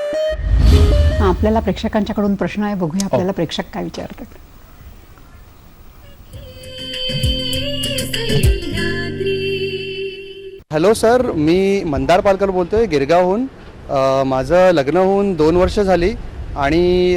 हा, आपल्याला प्रेक्षकांच्याकडून प्रश्न आहे बघूया आपल्याला प्रेक्षक काय विचारतात. हॅलो सर मी मंदार पालकर बोलतो आहे गिरगावहून माझं लग्न होऊन दोन वर्ष झाली आणि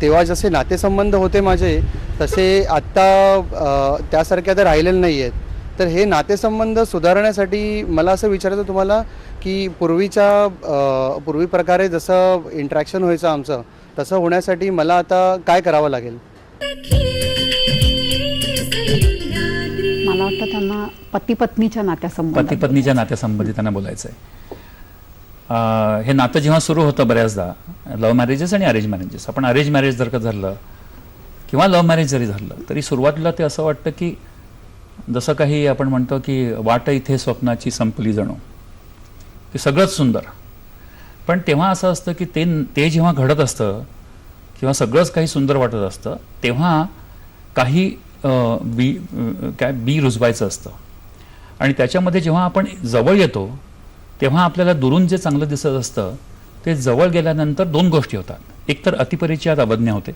तेव्हा जसे नातेसंबंध होते माझे तसे आत्ता त्यासारखे आता राहिलेले नाही आहेत तर हे नातेसंबंध सुधारण्यासाठी मला असं विचारायचं तुम्हाला की पूर्वीच्या पूर्वी प्रकारे जसं इंट्रॅक्शन व्हायचं आमचं तसं होण्यासाठी मला आता काय करावं लागेल? मला वाटतं त्यांना पती पत्नीच्या नात्यासंबंध. पती पत्नीच्या नात्यासंबंधी त्यांना बोलायचं आहे अं, हे नातं जेव्हा सुरू होतं बऱ्याचदा लव्ह मॅरेजेस आणि अरेंज मॅरेजेस. आपण अरेंज मॅरेज जर का झालं किंवा लव्ह मॅरेज जरी झालं तरी सुरुवातीला ते असं वाटतं की जसं काही आपण म्हणतो की वाट इथे स्वप्नाची संपली जणू. ते सगळंच सुंदर. पण तेव्हा असं असतं की ते ते जेव्हा घडत असतं किंवा सगळंच काही सुंदर वाटत असतं तेव्हा काही बी काय बी रुजवायचं असतं. आणि त्याच्यामध्ये जेव्हा आपण जवळ येतो तेव्हा आपल्याला दुरून जे चांगलं दिसत असतं ते जवळ गेल्यानंतर दोन गोष्टी होतात. एक तर अतिपरिचयात अवज्ञा होते.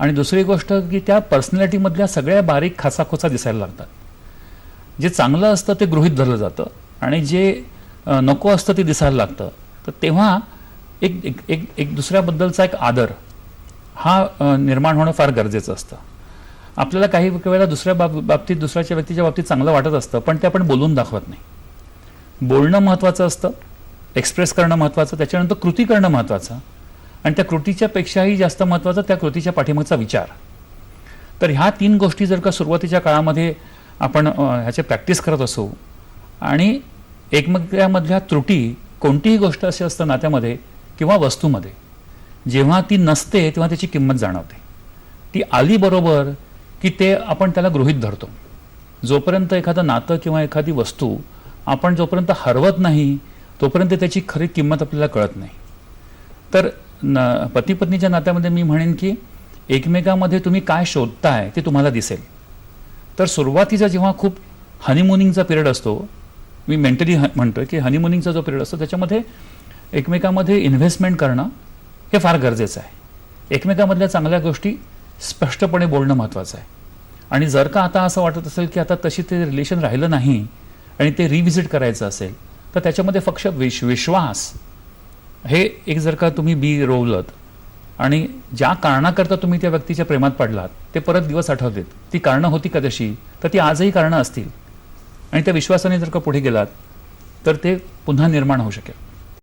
आणि दुसरी गोष्ट की त्या पर्सनॅलिटीमधल्या सगळ्या बारीक खासाखोसा दिसायला लागतात. जे चांगलं असतं ते गृहीत धरलं जातं आणि जे नको असतं ते दिसायला लागतं. तर तेव्हा एक एक एक एक दुसऱ्याबद्दलचा एक आदर हा निर्माण होणं फार गरजेचं असतं. आपल्याला काही वेळेला दुसऱ्या बाब बाबतीत दुसऱ्याच्या व्यक्तीच्या बाबतीत चांगलं वाटत असतं पण ते आपण बोलून दाखवत नाही. बोलणं महत्त्वाचं असतं एक्सप्रेस करणं महत्त्वाचं त्याच्यानंतर कृती करणं महत्त्वाचं. आणि त्या कृतीच्या पेक्षाही जास्त महत्त्वाचा त्या कृतीच्या पाठीमागचा विचार. तर ह्या तीन गोष्टी जर का सुरुवातीच्या काळामध्ये आपण ह्याचे प्रॅक्टिस करत असू आणि एकमेकांमधल्या त्रुटी कोणतीही गोष्ट अशी असतं नात्यामध्ये किंवा वस्तूमध्ये जेव्हा ती नसते तेव्हा त्याची किंमत जाणवते. ती आली बरोबर की ते आपण त्याला गृहीत धरतो. जोपर्यंत एखादं नातं किंवा एखादी वस्तू आपण जोपर्यंत हरवत नाही तोपर्यंत त्याची खरी किंमत आपल्याला कळत नाही. तर न पती पत्नीच्या नात्यामध्ये मी म्हणेन की एकमेकामध्ये तुम्ही काय शोधताय ते तुम्हाला दिसेल. तर सुरुवातीचा जेव्हा खूप हनीमुनिंगचा पिरियड असतो मी मेंटली म्हणतोय की हनीमुनिंगचा जो पिरियड असतो त्याच्यामध्ये एकमेकामध्ये इन्व्हेस्टमेंट करणं हे फार गरजेचं आहे. एकमेकामधल्या चांगल्या गोष्टी स्पष्टपणे बोलणं महत्त्वाचं आहे. आणि जर का आता असं वाटत असेल की आता तशी ते रिलेशन राहिलं नाही आणि ते रिव्हिजिट करायचं असेल तर त्याच्यामध्ये फक्त विश विश्वास हे एक जर का तुम्ही बी रोवलत आणि ज्या कारणाकरता तुम्ही त्या व्यक्तीच्या प्रेमात पडलात ते परत दिवस आठवतेत. ती कारणं होती का तशी? तर ती आजही कारणं असतील. आणि त्या विश्वासाने जर का पुढे गेलात तर ते पुन्हा निर्माण होऊ शकेल.